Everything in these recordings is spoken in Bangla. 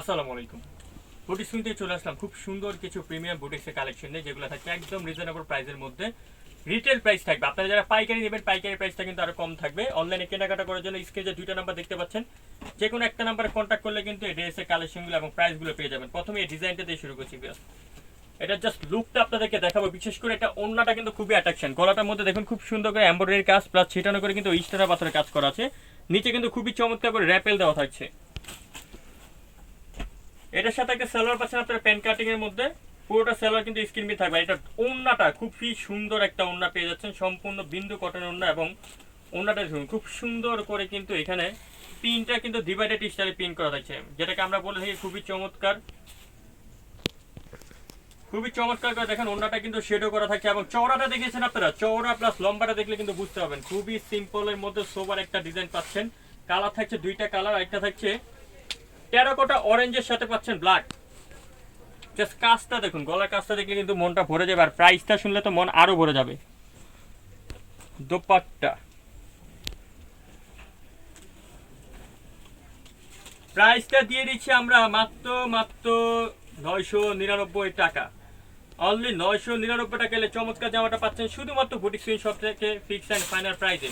আসসালামু আলাইকুম। বুটিক শুনতে চলে আসলাম। খুব সুন্দর কিছু প্রিমিয়াম বুটিক্সের কালেকশন নিয়ে, যেগুলো থাকছে একদম রিজনেবল প্রাইসের মধ্যে। রিটেল প্রাইস থাকবে। আপনারা যারা পাইকারি নেবেন, পাইকারি প্রাইসটা কিন্তু আরও কম থাকবে। অনলাইনে কেনাকাটা করার জন্য স্ক্রিনে দুইটা নাম্বার দেখতে পাচ্ছেন যে কোনো একটা নাম্বারে কন্ট্যাক্ট করলে কিন্তু এই ড্রেসের কালেকশনগুলো এবং প্রাইসগুলো পেয়ে যাবেন। প্রথমে এই ডিজাইনটা দিয়ে শুরু করছি এটা জাস্ট লুকটা আপনাদেরকে দেখাবো। বিশেষ করে এটা অন্যটা কিন্তু খুবই অ্যাট্রাকশন গলাটার মধ্যে দেখুন, খুব সুন্দর করে এমব্রয়ডারি কাজ প্লাস ছিটানো করে কিন্তু ইস্টারা পাথরের কাজ করা আছে। নিচে কিন্তু খুবই চমৎকার করে র্যাপেল দেওয়া থাকছে। এটার সাথে একটা সেলোয়ার পাচ্ছেন আপনার প্যান কাটিং এর মধ্যে। পুরোটা সেলোয়ার কিন্তু স্ক্রিন বি থাকবে। এটা ওন্নাটা খুবই সুন্দর একটা ওন্না পেয়ে যাচ্ছেন। সম্পূর্ণ বিন্দু কটনের ওন্না এবং ওন্নাটা দেখুন, খুব সুন্দর করে কিন্তু এখানে পিনটা কিন্তু ডিভাইডেড স্টাইলে পিন করা থাকছে। যেটাকে আমরা বলে থাকি খুবই চমৎকার। খুবই চমৎকার করে দেখেন ওন্নাটা কিন্তু শেডও করা থাকছে। এবং চওড়াটা দেখেছেন আপনারা? চওড়া প্লাস লম্বাটা দেখলে কিন্তু বুঝতে পারবেন। খুবই সিম্পলের মধ্যে সোবার একটা ডিজাইন পাচ্ছেন। কালার থাকছে দুইটা কালার একটা থাকছে টেরাকোটা অরেঞ্জের সাথে পাচ্ছেন ব্ল্যাক জাস্ট কাজটা দেখুন, গলার কাজটা দেখলে কিন্তু মনটা ভরে যাবে, আর প্রাইসটা শুনলে তো মন আরও ভরে যাবে। দোপাট্টা। প্রাইসটা দিয়ে দিচ্ছি আমরা মাত্র মাত্র নয়শো নিরানব্বই টাকা। অনলি নয়শো নিরানব্বই টাকা এলে চমৎকার জামাটা পাচ্ছেন, শুধুমাত্র বুটিক সুইন শপ থেকে ফিক্স অ্যান্ড ফাইনাল প্রাইসে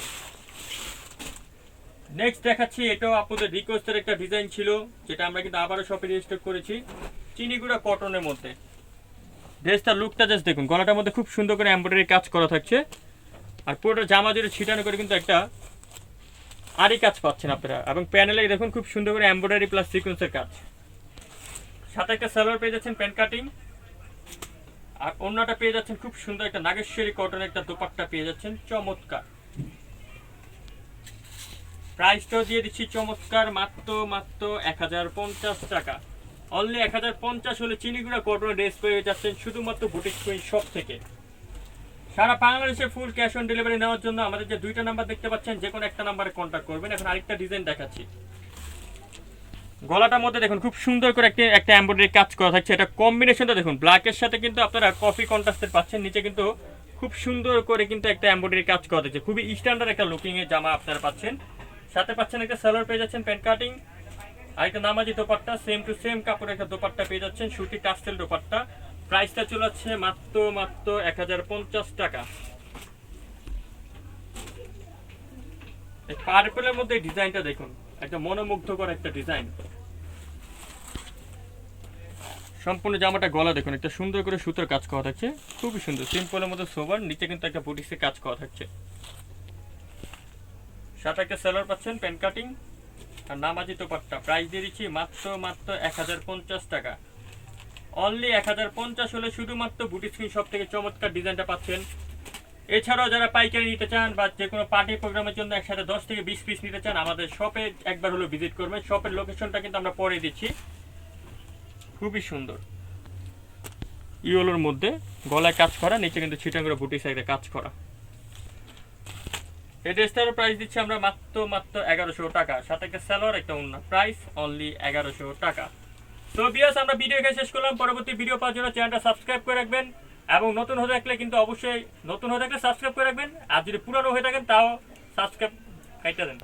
নেক্সট দেখাচ্ছি, এটাও আপনাদের রিকোয়েস্টের একটা ডিজাইন ছিল, যেটা আমরা কিন্তু আবারও শপে রেজিস্টার করেছি। চিনিগুড়া কটনের মধ্যে। ড্রেসটার লুকটা জাস্ট দেখুন, গলাটার মধ্যে খুব সুন্দর করে এমব্রয়ডারি কাজ করা থাকছে। আর পুরোটা জামা জুড়ে ছিটানো করে কিন্তু একটা আরই কাজ পাচ্ছেন আপনারা। এবং প্যানেলে দেখুন খুব সুন্দর করে এমব্রয়ডারি প্লাস সিকোয়েন্সের কাজ। সাথে একটা সালোয়ার পেয়ে যাচ্ছেন প্যান্ট কাটিং। আর অন্যটা পেয়ে যাচ্ছেন খুব সুন্দর একটা নাগেশ্বরী কটনের একটা দোপাট্টা পেয়ে যাচ্ছেন, চমৎকার। প্রাইসটাও দিয়ে দিচ্ছি চমৎকার, মাত্র মাত্র এক হাজার পঞ্চাশ টাকা। অনলি এক হাজার পঞ্চাশ হলে চিনিগুড়া কটনের ড্রেস পেয়ে যাচ্ছেন শুধুমাত্র বুটিক কুইন শপ থেকে। সারা বাংলাদেশে ফুল ক্যাশ অন ডেলিভারি নেওয়ার জন্য আমাদের যে দুইটা নাম্বার দেখতে পাচ্ছেন, যে কোনো একটা নাম্বারে কন্ট্যাক্ট করবেন। এখন আরেকটা ডিজাইন দেখাচ্ছি। গলাটার মধ্যে দেখুন, খুব সুন্দর করে একটা একটা এমব্রয়ডারি কাজ করা থাকছে। এটা কম্বিনেশনটা দেখুন ব্ল্যাকের সাথে কিন্তু আপনারা কফি কন্ট্রাস্টের পাচ্ছেন। নিচে কিন্তু খুব সুন্দর করে কিন্তু একটা এমব্রয়ডারি কাজ করা থাকছে। খুবই স্ট্যান্ডার্ড একটা লুকিংয়ের জামা আপনারা পাচ্ছেন। সাথে পাচ্ছেন একটা সালোয়ার পেয়ে যাচ্ছেন প্যান্ট কাটিং। আর একটা নামাজি দোপাট্টা সেম টু সেম কাপড়ের একটা দোপাট্টা পেয়ে যাচ্ছেন, সুতি টাস্টেল দোপাট্টা। প্রাইসটা চলে যাচ্ছে মাত্র মাত্র এক হাজার পঞ্চাশ টাকা। পার্পেলের মধ্যে ডিজাইনটা দেখুন, একটা মনোমুগ্ধকর একটা ডিজাইন সম্পূর্ণ জামাটা গলা দেখুন, একটা সুন্দর করে সুতোর কাজ করা থাকছে, খুবই সুন্দর। সিম্পলের মধ্যে সোবার, নিচে কিন্তু একটা বুটিক্সের কাজ করা থাকছে। সাথে সেলার পাচ্ছেন প্যান কাটিং আর নামাজি তোপাট্টা প্রাইস দিয়ে দিচ্ছি মাত্র মাত্র এক হাজার পঞ্চাশ টাকা। অনলি এক হাজার পঞ্চাশ হলে শুধুমাত্র বুটি স্ক্রিন সব থেকে চমৎকার ডিজাইনটা পাচ্ছেন। এছাড়াও যারা পাইকারি নিতে চান বা যে কোনো পার্টি প্রোগ্রামের জন্য একসাথে দশ থেকে বিশ পিস নিতে চান, আমাদের শপে একবার হলো ভিজিট করবেন। শপের লোকেশনটা কিন্তু আমরা পরে দিচ্ছি। খুবই সুন্দর। ইয়োলোর মধ্যে গলায় কাজ করা, নিচে কিন্তু ছিটাঙ্গুড়া বুটি সাইডে কাজ করা। এই ড্রেসটার প্রাইস দিচ্ছি আমরা মাত্র মাত্র এগারোশো টাকা। সাথে একটা স্যালোয়ার একটা অন্য প্রাইস অনলি এগারোশো টাকা। তো বিয়াস আমরা ভিডিও এখানে শেষ করলাম। পরবর্তী ভিডিও পাওয়ার জন্য চ্যানেলটা সাবস্ক্রাইব করে রাখবেন। এবং নতুন হয়ে থাকলে কিন্তু অবশ্যই নতুন হয়ে থাকলে সাবস্ক্রাইব করে রাখবেন। আর যদি পুরানো হয়ে থাকেন, তাও সাবস্ক্রাইব খাইতে দেন।